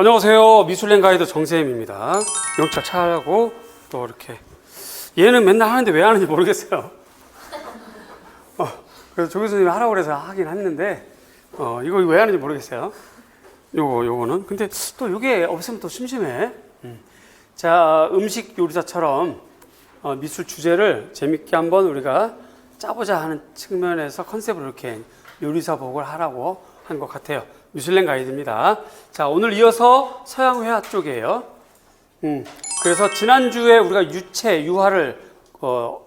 안녕하세요. 미술랭 가이드 정세임입니다. 영차 차하고 또 이렇게 얘는 맨날 하는데 왜 하는지 모르겠어요. 어, 그래서 조 교수님이 하라고 그래서 하긴 했는데 어, 이거 왜 하는지 모르겠어요. 요거 요거는 근데 또 요게 없으면 또 심심해. 음. 자 음식 요리사처럼 어, 미술 주제를 재밌게 한번 우리가 짜보자 하는 측면에서 컨셉을 이렇게 요리사 복을 하라고 한 것 같아요. 미슐랭 가이드입니다. 자, 오늘 이어서 서양 회화 쪽이에요. 음, 그래서 지난주에 우리가 유체, 유화를 어,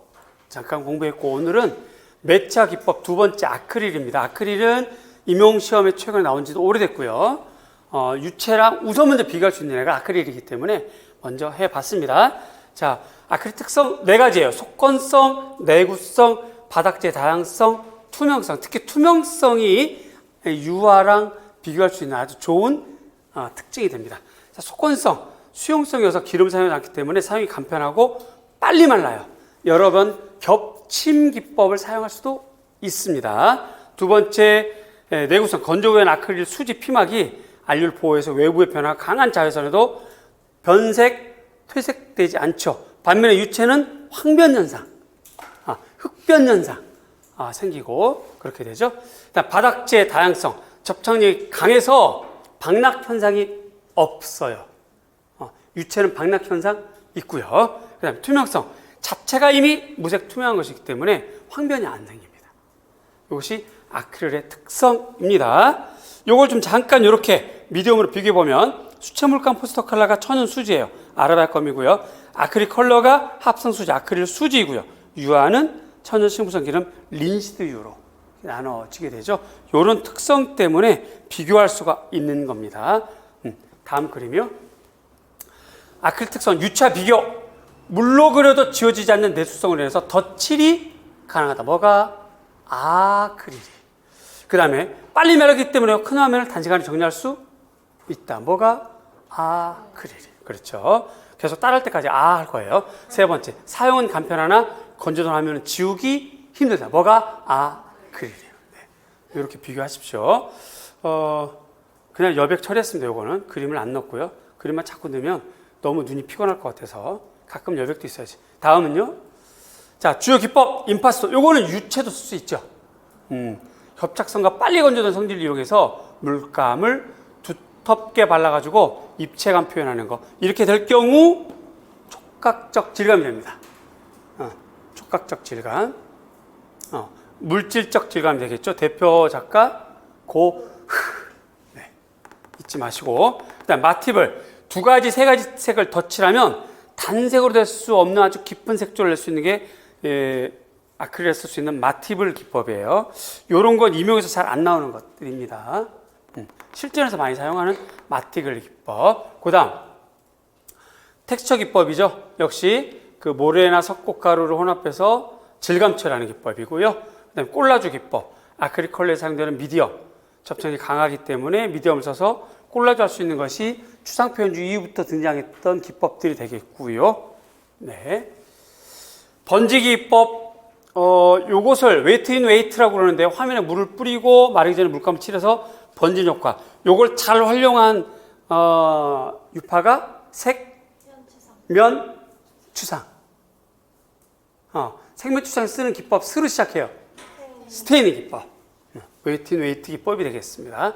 잠깐 공부했고 오늘은 매차 기법 두 번째 아크릴입니다. 아크릴은 임용 시험에 최근에 나온 지도 오래됐고요. 어, 유체랑 우선 먼저 비교할 수 있는 애가 아크릴이기 때문에 먼저 해봤습니다. 자, 아크릴 특성 네 가지예요. 속건성, 내구성, 바닥재 다양성, 투명성. 특히 투명성이 유화랑 비교할 수 있는 아주 좋은 어, 특징이 됩니다. 자, 속건성, 수용성이어서 기름 사용하지 않기 때문에 사용이 간편하고 빨리 말라요. 여러 번 겹침 기법을 사용할 수도 있습니다. 두 번째, 에, 내구성, 건조된 아크릴 수지 피막이 알률 보호에서 외부의 변화가 강한 자외선에도 변색, 퇴색되지 않죠. 반면에 유체는 황변 현상, 아, 흑변 현상 아, 생기고 그렇게 되죠. 바닥재 다양성, 접착력이 강해서 방락 현상이 없어요. 어, 유체는 방락 현상 있고요. 그다음 투명성, 자체가 이미 무색 투명한 것이기 때문에 황변이 안 생깁니다. 이것이 아크릴의 특성입니다. 요걸 좀 잠깐 이렇게 미디움으로 비교해 보면 수채 물감 포스터 컬러가 천연 수지예요. 아라발검이고요. 아크릴 컬러가 합성 수지, 아크릴 수지이고요. 유화는 천연 식물성 기름 린시드 유로 나눠지게 되죠. 이런 특성 때문에 비교할 수가 있는 겁니다. 음, 다음 그림이요. 아크릴 특성 유차 비교. 물로 그려도 지워지지 않는 내수성을 인해서 덧칠이 가능하다. 뭐가 아크릴이. 그 다음에 빨리 마르기 때문에 큰 화면을 단시간에 정리할 수 있다. 뭐가 아크릴. 그렇죠. 계속 따라할 때까지 아 할 거예요. 세 번째 사용은 간편하나 건조된 화면은 지우기 힘들다. 뭐가 아 크릴이에요. 네. 이렇게 비교하십시오. 어, 그냥 여백 처리했습니다. 요거는 그림을 안 넣고요. 그림만 자꾸 넣으면 너무 눈이 피곤할 것 같아서 가끔 여백도 있어야지. 다음은요. 자 주요 기법 임파스토. 요거는 유체도 쓸 수 있죠. 음, 협착성과 빨리 건조된 성질을 이용해서 물감을 두텁게 발라가지고 입체감 표현하는 거. 이렇게 될 경우 촉각적 질감이 됩니다. 어, 촉각적 질감. 어, 물질적 질감이 되겠죠. 대표 작가 고 네, 잊지 마시고 그다음 마팁을 두 가지 세 가지 색을 덧칠하면 단색으로 될 수 없는 아주 깊은 색조를 낼 수 있는 게 예, 아크릴에 쓸 수 있는 마티블 기법이에요. 이런 건 임용에서 잘 안 나오는 것들입니다. 음, 실전에서 많이 사용하는 마티블 기법. 그 다음 텍스처 기법이죠. 역시 그 모래나 석고가루를 혼합해서 질감처라는 기법이고요. 그다음에 꼴라주 기법. 아크릴 컬러에 사용되는 미디엄. 접착력이 강하기 때문에 미디엄을 써서 꼴라주 할 수 있는 것이 추상 표현주 이후부터 등장했던 기법들이 되겠고요. 네. 번지기 기법 어, 요것을 웨이트 인 웨이트라고 그러는데 화면에 물을 뿌리고 마르기 전에 물감을 칠해서 번진 효과. 요걸 잘 활용한 어, 유파가 색 면 추상. 어, 색면 추상 쓰는 기법 스로 시작해요. 스테이닝 기법. 웨이트 인 웨이트 기법이 되겠습니다.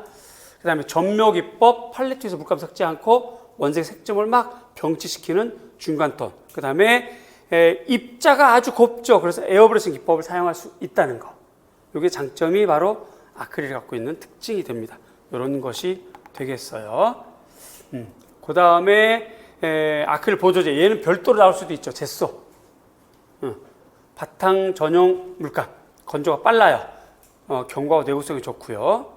그 다음에 전묘 기법, 팔레트에서 물감 섞지 않고 원색 색점을 막 병치시키는 중간톤. 그 다음에 입자가 아주 곱죠. 그래서 에어브러싱 기법을 사용할 수 있다는 거. 이게 장점이 바로 아크릴이 갖고 있는 특징이 됩니다. 이런 것이 되겠어요. 음. 그 다음에 아크릴 보조제. 얘는 별도로 나올 수도 있죠. 제소. 음. 바탕 전용 물감. 건조가 빨라요. 어, 경과와 내구성이 좋고요.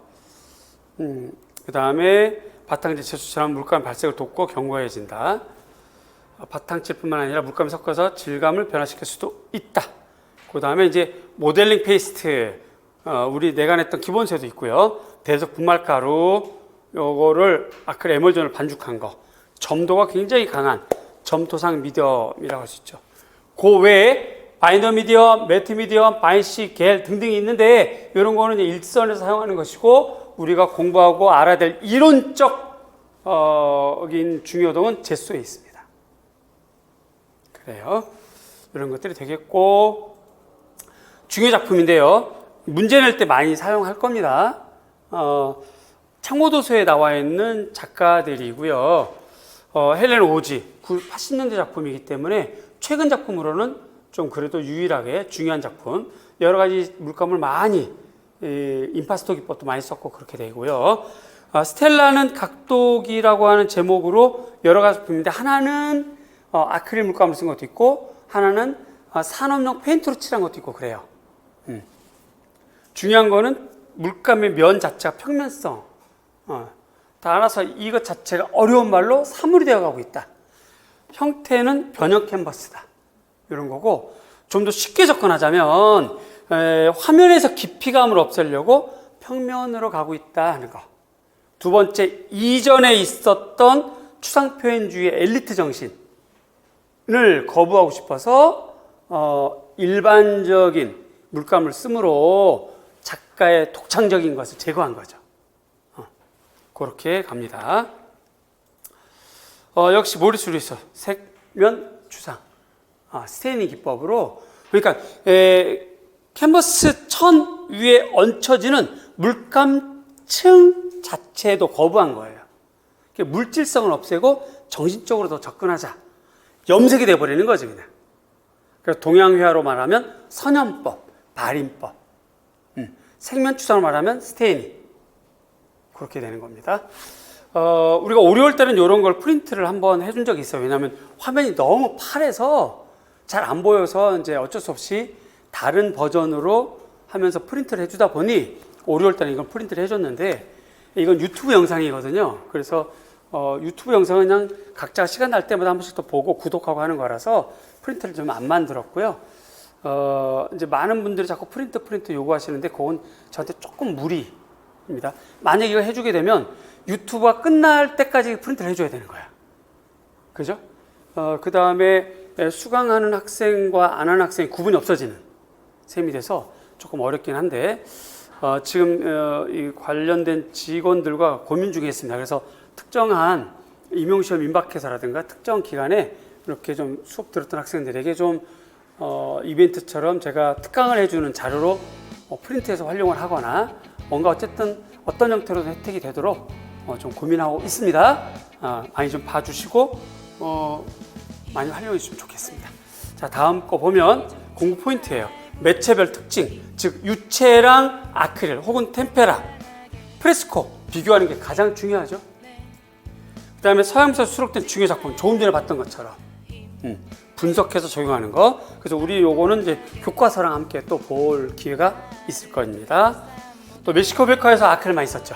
음, 그 다음에 바탕재 채수처럼 물감 발색을 돕고 견고해진다. 어, 바탕칠뿐만 아니라 물감을 섞어서 질감을 변화시킬 수도 있다. 그 다음에 이제 모델링 페이스트, 어, 우리 내관했던 기본세도 있고요. 대적 분말가루, 요거를 아크릴 에멀전을 반죽한 거. 점도가 굉장히 강한 점토상 미디엄이라고 할 수 있죠. 그 외에 바이너 미디엄, 매트 미디엄, 바인시, 겔 등등이 있는데 이런 거는 일선에서 사용하는 것이고 우리가 공부하고 알아야 될 이론적 어, 인 중요동은 제소에 있습니다. 그래요. 이런 것들이 되겠고 중요 작품인데요. 문제 낼 때 많이 사용할 겁니다. 어, 창모도서에 나와 있는 작가들이고요. 어, 헬렌 오지 80년대 작품이기 때문에 최근 작품으로는 좀 그래도 유일하게 중요한 작품. 여러 가지 물감을 많이 이, 임파스토 기법도 많이 썼고 그렇게 되고요. 아, 스텔라는 각도기라고 하는 제목으로 여러 가지 작품인데 하나는 어, 아크릴 물감을 쓴 것도 있고 하나는 아, 산업용 페인트로 칠한 것도 있고 그래요. 음. 중요한 거는 물감의 면 자체가 평면성. 어, 따라서 이것 자체가 어려운 말로 사물이 되어가고 있다. 형태는 변형 캔버스다. 이런 거고 좀 더 쉽게 접근하자면 에, 화면에서 깊이감을 없애려고 평면으로 가고 있다 하는 거. 두 번째 이전에 있었던 추상 표현주의의 엘리트 정신을 거부하고 싶어서 어, 일반적인 물감을 쓰므로 작가의 독창적인 것을 제거한 거죠. 어, 그렇게 갑니다. 어, 역시 모리스 루이서 색면 추상 아, 스테이닝 기법으로 그러니까 에, 캔버스 천 위에 얹혀지는 물감층 자체도 거부한 거예요. 물질성을 없애고 정신적으로 더 접근하자. 염색이 돼버리는 거지 그냥. 그래서 동양회화로 말하면 선염법, 발인법, 음, 생면추상으로 말하면 스테이닝 그렇게 되는 겁니다. 어, 우리가 어려울 때는 이런 걸 프린트를 한번 해준 적이 있어요. 왜냐하면 화면이 너무 파래서 잘 안 보여서 이제 어쩔 수 없이 다른 버전으로 하면서 프린트를 해주다 보니 어려울 때는 이건 프린트를 해줬는데 이건 유튜브 영상이거든요. 그래서 어, 유튜브 영상은 그냥 각자 시간 날 때마다 한 번씩 또 보고 구독하고 하는 거라서 프린트를 좀 안 만들었고요. 어, 이제 많은 분들이 자꾸 프린트 프린트 요구하시는데 그건 저한테 조금 무리입니다. 만약 이거 해주게 되면 유튜브가 끝날 때까지 프린트를 해줘야 되는 거야. 그죠? 어, 그 다음에 수강하는 학생과 안 하는 학생이 구분이 없어지는 셈이 돼서 조금 어렵긴 한데 어, 지금 어, 이 관련된 직원들과 고민 중에 있습니다. 그래서 특정한 임용시험 임박해서라든가 특정 기간에 이렇게 좀 수업 들었던 학생들에게 좀 어, 이벤트처럼 제가 특강을 해주는 자료로 어, 프린트해서 활용을 하거나 뭔가 어쨌든 어떤 형태로든 혜택이 되도록 어, 좀 고민하고 있습니다. 어, 많이 좀 봐주시고 어, 많이 활용해 주시면 좋겠습니다. 자 다음 거 보면 공부 포인트예요. 매체별 특징, 즉 유체랑 아크릴 혹은 템페라, 프레스코 비교하는 게 가장 중요하죠. 그 다음에 서양에서 수록된 중요 작품, 조금 전에 봤던 것처럼 음, 분석해서 적용하는 거. 그래서 우리 요거는 이제 교과서랑 함께 또 볼 기회가 있을 겁니다. 또 멕시코 백화에서 아크릴 많이 썼죠.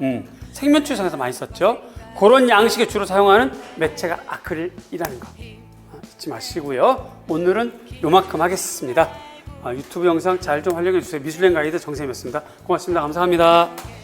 음, 생면추상에서 많이 썼죠. 그런 양식에 주로 사용하는 매체가 아크릴이라는 거 어, 잊지 마시고요. 오늘은 요만큼 하겠습니다. 아, 유튜브 영상 잘 좀 활용해 주세요. 미술랭 가이드 정쌤이었습니다. 고맙습니다. 감사합니다.